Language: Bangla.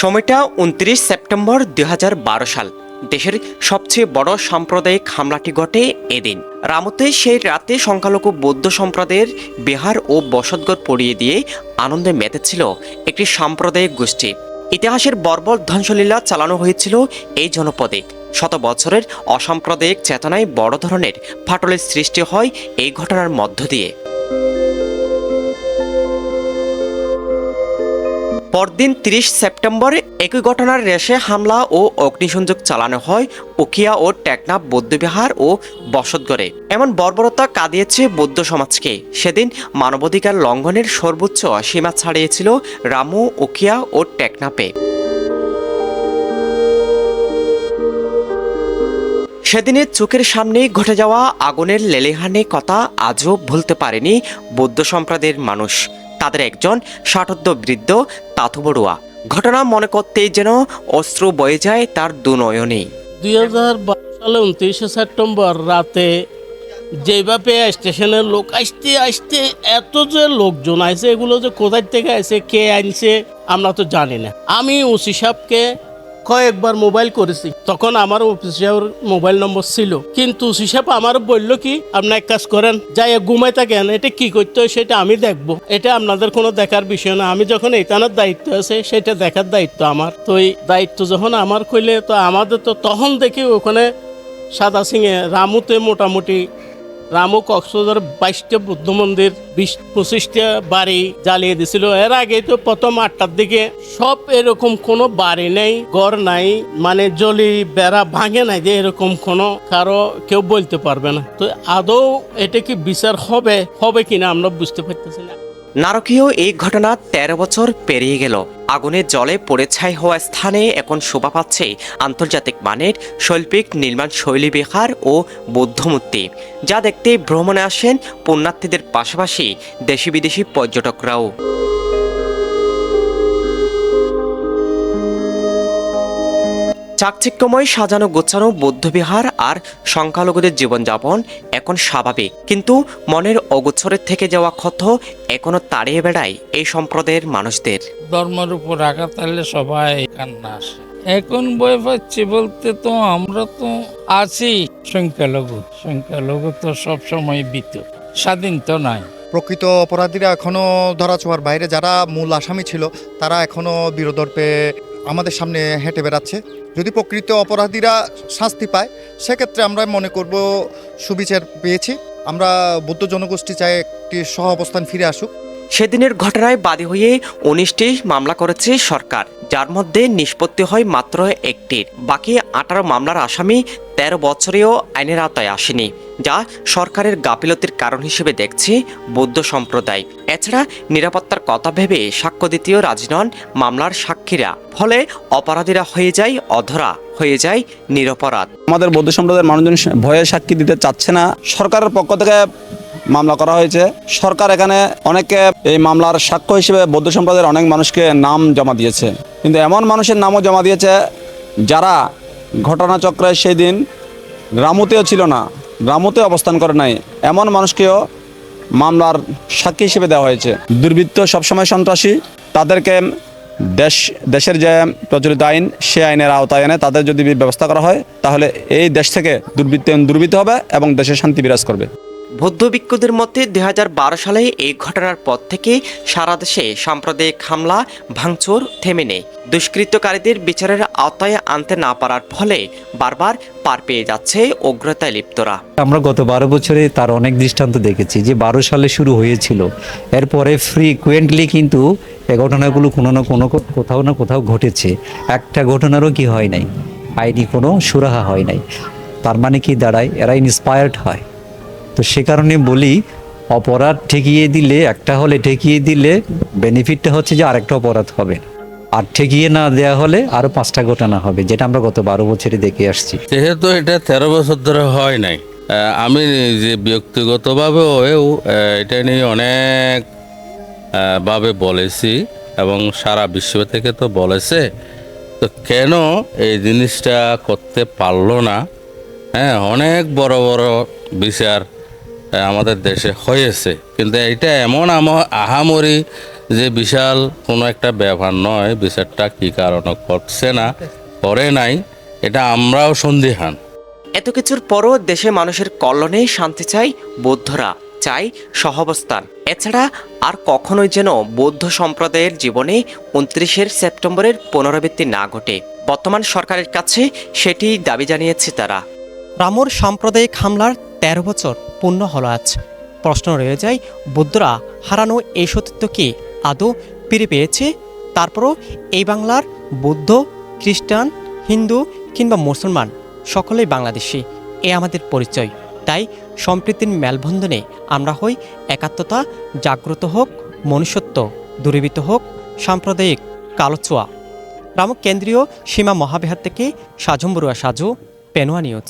সময়টা উনত্রিশ সেপ্টেম্বর দু হাজার বারো সাল। দেশের সবচেয়ে বড় সাম্প্রদায়িক হামলাটি ঘটে এদিন। রামতে সেই রাতে সংখ্যালঘু বৌদ্ধ সম্প্রদায়ের বিহার ও বসতঘর পড়িয়ে দিয়ে আনন্দে মেতেছিল একটি সাম্প্রদায়িক গোষ্ঠী। ইতিহাসের বর্বর ধ্বংসলীলা চালানো হয়েছিল এই জনপদে। শত বছরের অসাম্প্রদায়িক চেতনায় বড় ধরনের ফাটলের সৃষ্টি হয় এই ঘটনার মধ্য দিয়ে। পরদিন তিরিশ সেপ্টেম্বর একই ঘটনার রেশে হামলা ও অগ্নিসংযোগ চালানো হয় উকিয়া ও টেকনাফ বৌদ্ধবিহার ও বসতগড়ে। এমন বর্বরতা কাঁদিয়েছে বৌদ্ধ সমাজকে। সেদিন মানবাধিকার লঙ্ঘনের সর্বোচ্চ সীমা ছাড়িয়েছিল রামু, উকিয়া ও টেকনাপে সেদিনের চোখের সামনেই ঘটে যাওয়া আগুনের লেলেহানে কথা আজও ভুলতে পারেনি বৌদ্ধ সম্প্রদায়ের মানুষ। তাদের একজন ষাটোদ্দ বৃদ্ধ তাথু বড়ুয়া ঘটনা মনে করতেই যেন অস্ত্র বয়ে যায় তার দুনয়নেই দুই হাজার বারো সালে উনত্রিশে সেপ্টেম্বর রাতে যেভাবে স্টেশনের লোক আসতে আসতে এত যে লোকজন আইছে, এগুলো যে কোথায় থেকে আইছে, কে আনছে, আমরা তো জানি না। আমি ওসি সাহেবকে কয়েকবার মোবাইল করেছি। তখন আমার অফিস সাহেবের মোবাইল নম্বর ছিল। কিন্তু ওসি আমার বলল কি, আপনি এক কাজ করেন যাই ঘুমাই থাকেন, এটা কি করতে হয় সেটা আমি দেখব। এটা আপনাদের কোনো দেখার বিষয় না। আমি যখন এইখানের দায়িত্ব আছে, সেটা দেখার দায়িত্ব আমার। তো এই দায়িত্ব যখন আমার কইলে, তো আমাদের তো তখন দেখি ওখানে সাদা সিংয়ে, রামুতে মোটামুটি রামু কক্সবাজার বাইশটা বুদ্ধ মন্দির, বিশ পঁচিশটা বাড়ি জ্বালিয়ে দিছিল। এর আগে তো প্রথম আটটার দিকে সব এরকম কোনো বাড়ি নেই, ঘর নাই মানে জলি বেড়া ভাঙে নাই যে এরকম কোনো, কারও কেউ বলতে পারবে না। তো আদৌ এটা কি বিচার হবে হবে কিনা আমরা বুঝতে পারতেছি না। নারকীয় এই ঘটনা তেরো বছর পেরিয়ে গেল। আগুনের জলে পড়ে ছাই হওয়া স্থানে এখন শোভা পাচ্ছে আন্তর্জাতিক মানের শৈল্পিক নির্মাণ শৈলী বিহার ও বৌদ্ধমূর্তি। যা দেখতে ভ্রমণে আসেন পুণ্যার্থীদের পাশাপাশি দেশি বিদেশি পর্যটকরাও। চাকচিক্যময় সাজানো গোছানো বৌদ্ধবিহার আর সংখ্যালঘুদের জীবনযাপন এখন স্বাভাবিক। কিন্তু মনের অগোচরের থেকে যাওয়া ক্ষত এখনও তাড়িয়ে বেড়ায় এই সম্প্রদায়ের মানুষদের। ধর্মের উপর আঘাত তাহলে সবাই কান্না আসে। এখন বই পাচ্ছি বলতে তো আমরা তো আছি সংখ্যালঘু। সংখ্যালঘু তো সবসময় বিত স্বাধীন তো নাই। প্রকৃত অপরাধীরা এখনও ধরাছোঁয়ার বাইরে যারা মূল আসামি ছিল তারা এখনও বিরোধর্পে আমাদের সামনে হেঁটে বেড়াচ্ছে। যদি প্রকৃত অপরাধীরা শাস্তি পায়, সেক্ষেত্রে আমরা মনে করব সুবিচার পেয়েছি। আমরা বৌদ্ধ জনগোষ্ঠী চাই একটি সহ অবস্থান ফিরে আসুক। সেদিনের ঘটনায় বাদী হয়ে উনিশটি মামলা করেছে সরকার, যার মধ্যে নিষ্পত্তি হয় মাত্র একটির বাকি আঠারো মামলার আসামি তেরো বছরেও আইনের আওতায় আসেনি, যা সরকারের গাফিলতির কারণ হিসেবে দেখছে বৌদ্ধ সম্প্রদায়। এছাড়া নিরাপত্তার কথা ভেবে সাক্ষ্য দ্বিতীয় রাজি নন মামলার সাক্ষীরা। ফলে অপরাধীরা হয়ে যায় অধরা, হয়ে যায় নিরপরাধ। আমাদের বৌদ্ধ সম্প্রদায়ের মানুষজন ভয়ে সাক্ষী দিতে চাচ্ছে না। সরকারের পক্ষ থেকে মামলা করা হয়েছে। সরকার এখানে অনেকে এই মামলার সাক্ষ্য হিসেবে বৌদ্ধ সম্প্রদায়ের অনেক মানুষকে নাম জমা দিয়েছে। কিন্তু এমন মানুষের নামও জমা দিয়েছে যারা ঘটনাচক্রে সেই দিন গ্রামতেও ছিল না গ্রামতে অবস্থান করে নাই। এমন মানুষকেও মামলার সাক্ষী হিসেবে দেওয়া হয়েছে। দুর্বৃত্ত সবসময় সন্ত্রাসী, তাদেরকে দেশ, দেশের যে প্রচলিত আইন সে আইনের আওতায় এনে তাদের যদি ব্যবস্থা করা হয়, তাহলে এই দেশ থেকে দুর্বৃত্ত দুর্বৃত্ত হবে এবং দেশে শান্তি বিরাজ করবে। বৌদ্ধ ভিক্ষুদের মধ্যে দুই সালে এই ঘটনার পর থেকে সারা দেশে সাম্প্রদায়িক হামলা, ভাঙচুর থেমে নেই। দুষ্কৃতকারীদের বিচারের আওতায় আনতে না পারার ফলে বারবার পার পেয়ে যাচ্ছে উগ্রতায় লিপ্তরা। আমরা গত বারো বছরে তার অনেক দৃষ্টান্ত দেখেছি যে বারো সালে শুরু হয়েছিল। এরপরে ফ্রিকুয়েন্টলি কিন্তু এ ঘটনাগুলো কোনো না কোনো কোথাও না কোথাও ঘটেছে। একটা ঘটনারও কি হয় নাই? আইনি কোনো সুরাহা হয় নাই। তার মানে কি দাঁড়ায়? এরা ইন্সপায়ার্ড হয়। তো সে কারণে বলি অপরাধ ঠেকিয়ে দিলে একটা হলে ঠেকিয়ে দিলে বেনিফিটটা হচ্ছে যে আরেকটা অপরাধ হবে। আর ঠেকিয়ে না দেওয়া হলে আরও পাঁচটা ঘটনা হবে যেটা আমরা গত বারো বছরে দেখে আসছি। যেহেতু এটা তেরো বছর ধরে হয় নাই আমি যে ব্যক্তিগতভাবেও এও, এটা নিয়ে অনেক ভাবে বলেছি এবং সারা বিশ্ব থেকে তো বলেছে তো কেন এই জিনিসটা করতে পারল না? হ্যাঁ অনেক বড় বড় বিচার আমাদের দেশে হয়েছে। কিন্তু এটা এমন আহামরি যে বিশাল কোনো একটা ব্যাপার নয় বিচারটা কি কারণে করছে না করে নাই এটা আমরাও সন্দিহান। এত কিছুর পরও দেশে মানুষের কল্যাণে শান্তি চাই বৌদ্ধরা চাই সহাবস্থান। এছাড়া আর কখনোই যেন বৌদ্ধ সম্প্রদায়ের জীবনে উনত্রিশের সেপ্টেম্বরের পুনরাবৃত্তি না ঘটে। বর্তমান সরকারের কাছে সেটি দাবি জানিয়েছে তারা। রামুর সাম্প্রদায়িক হামলার তেরো বছর। পূর্ণ হল আজ। প্রশ্ন রয়ে যায়, বৌদ্ধরা হারানো এই সতীত্ব কি আদৌ ফিরে পেয়েছে? তারপরও এই বাংলার বৌদ্ধ, খ্রিস্টান, হিন্দু কিংবা মুসলমান সকলেই বাংলাদেশি, এ আমাদের পরিচয়। তাই সম্প্রীতির মেলবন্ধনে আমরা হই একাত্মতা, জাগ্রত হোক, মনুষ্যত্ব, দূরীভূত হোক, সাম্প্রদায়িক কালোচুয়া রামক কেন্দ্রীয় সীমা মহাবিহার থেকে সাজম বড়ুয়া সাজু, পেনোয়া নিউজ।